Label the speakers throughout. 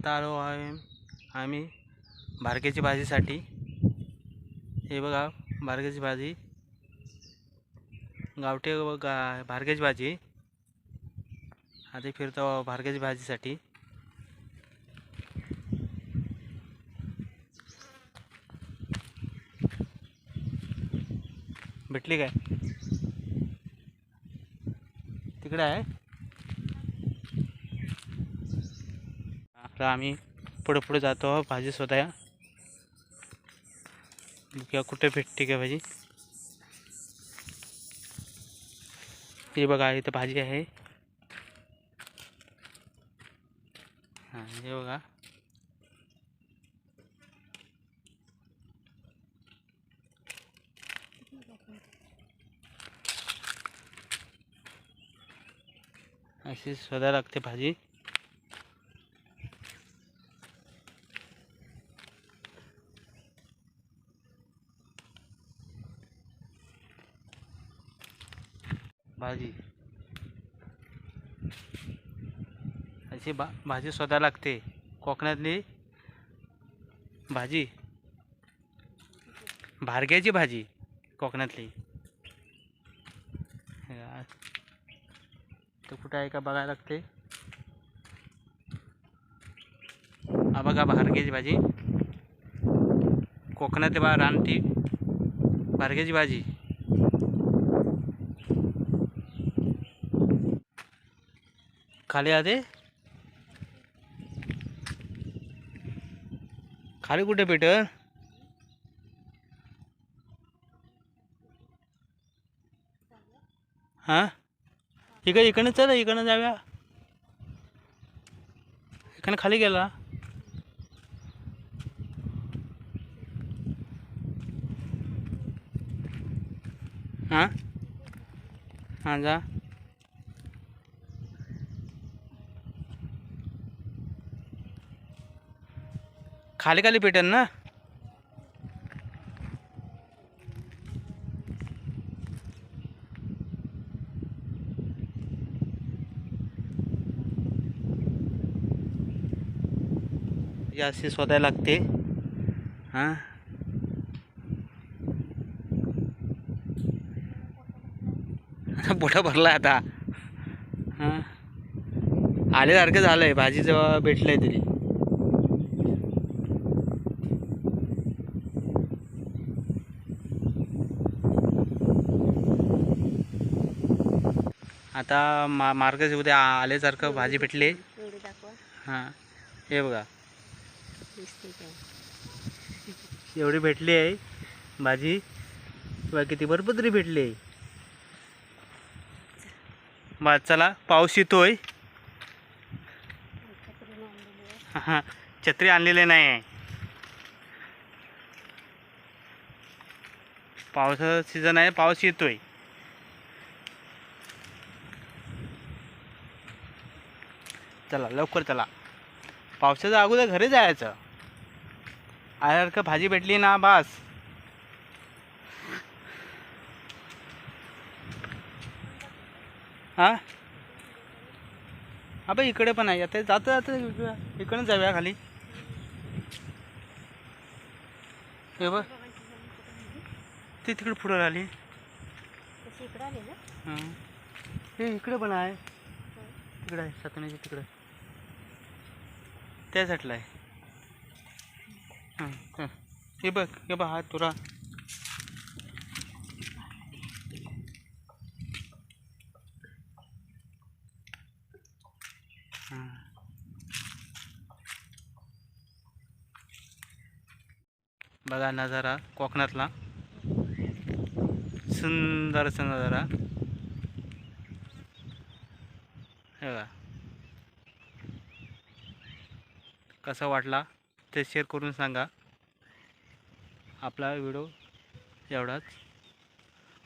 Speaker 1: आता आलो आहे आम्ही भारक्याची भाजीसाठी. हे बघा भारक्याची भाजी. गावठी गा भारक्याची भाजी. आधी फिरतो भारक्याची भाजीसाठी. भेटली काय? तिकडे आहे? आता आम्ही पुढे पुढे जातो भाजी शोधाया किंवा कुठे भेटते का भाजी. हे बघा, इथं भाजी आहे. हाँ, हे बघा. अशी शोधायला लागते भाजी. भाजी. अशी बा भाजी शोधायला लागते. कोकणातली भाजी. भारग्याची भाजी कोकणातली. हे तर कुठं आहे का बघायला लागते? हा बघा भाजी. कोकणातली बा रानटी भारग्याची भाजी. खाली आते? खाली कुठे भेट हां? इकडे इकडनं चल इकडनं जाऊया. इकडनं खाली गेला. हां? हां जा. खाली खाली भेटेल ना. ही अशी स्वतः लागते. हां. पोटा भरला आता. हां. आल्यासारखं झालं आहे भाजी जेव्हा भेटलं आहे तरी. आता मा मार्ग उद्या आल्यासारखं भाजी भेटली. हां. हे बघा. एवढी भेटली आहे भाजी. बघा किती बरबदरी भेटली आहे. बा चला पाऊस येतोय.
Speaker 2: छत्री आहे
Speaker 1: हां छत्री आणलेली नाही आहे. पावसाचा सीझन आहे पाऊस येतोय. चला लवकर चला. पावसाच्या अगोदर घरी जायचं. आल्यासारखं भाजी भेटली ना बास. हां? बाई इकडे पण आहे. आता जातं जातं इकडं जाऊया खाली. हे बघ. ती तिकडे पुढं राहिली. हां. इकडे पण आहे. तिकडे आहे सातण्याच्या तिकडे. त्या साठला आहे. हां हां. हे बघ हे बघ हा तुरा. बघा नजारा कोकणातला. सुंदरचा नजारा. हे बघा. कसा वाटला ते शेअर करून सांगा. आपला व्हिडिओ एवढाच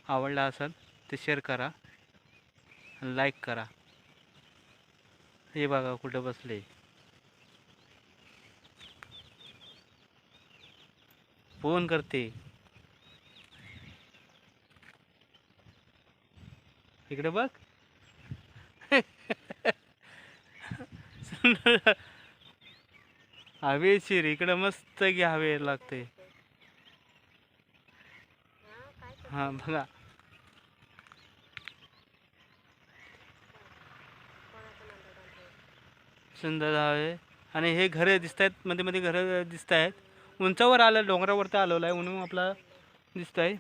Speaker 1: आवडला असेल ते शेअर करा. लाईक करा. हे बघा कुठं बसले. फोन करते. इकडे बघ. हवेशीर इकडं मस्त की हवे लागते.
Speaker 2: हा
Speaker 1: हां बघा. सुंदर हवे. आणि हे घरं दिसत आहेत मध्ये मध्ये घरं दिसत आहेत उंचावर आलं डोंगरावरती आलेलं आहे म्हणून आपला दिसत आहे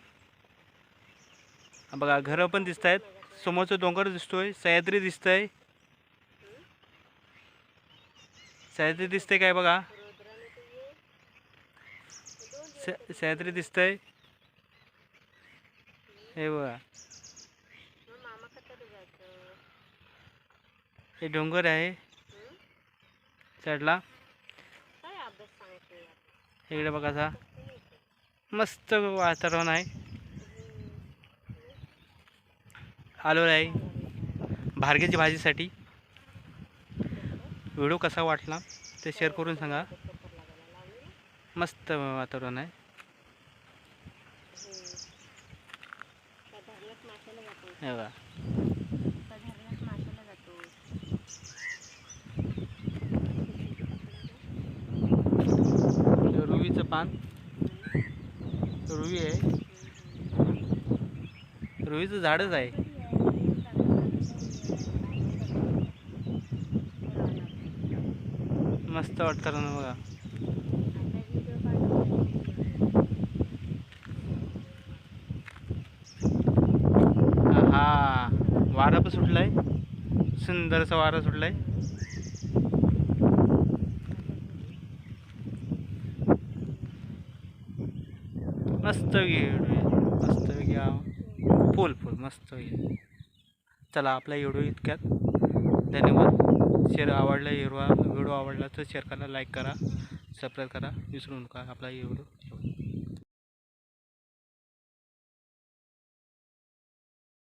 Speaker 1: बघा घरं पण दिसत आहेत समोरचं डोंगर दिसतोय सह्याद्री दिसतंय. सह्याद्री दिसते काय बघा? सह्याद्री दिसतंय. हे बघा. हे डोंगर आहे.
Speaker 2: चढला.
Speaker 1: इकडे बघा असा मस्त वातावरण आहे. आलो आहे भारग्याची भाजीसाठी. व्हिडिओ कसा वाटला ते शेअर करून सांगा. मस्त वातावरण आहे. बघा. रुईचं पान. रुवी आहे. रुईचं झाडच आहे. मस्त वाटतं ना बघा हा वारा पण सुटलाय सुंदर असा वारा सुटलाय. मस्त मस्त फुल फुल मस्त चला आपला व्हिडिओ इतक्यात. धन्यवाद. शेअर आवडला हिरवा व्हिडिओ आवडला तर शेअर करा लाईक करा सबस्क्राईब करा. विसरू नका आपला व्हिडिओ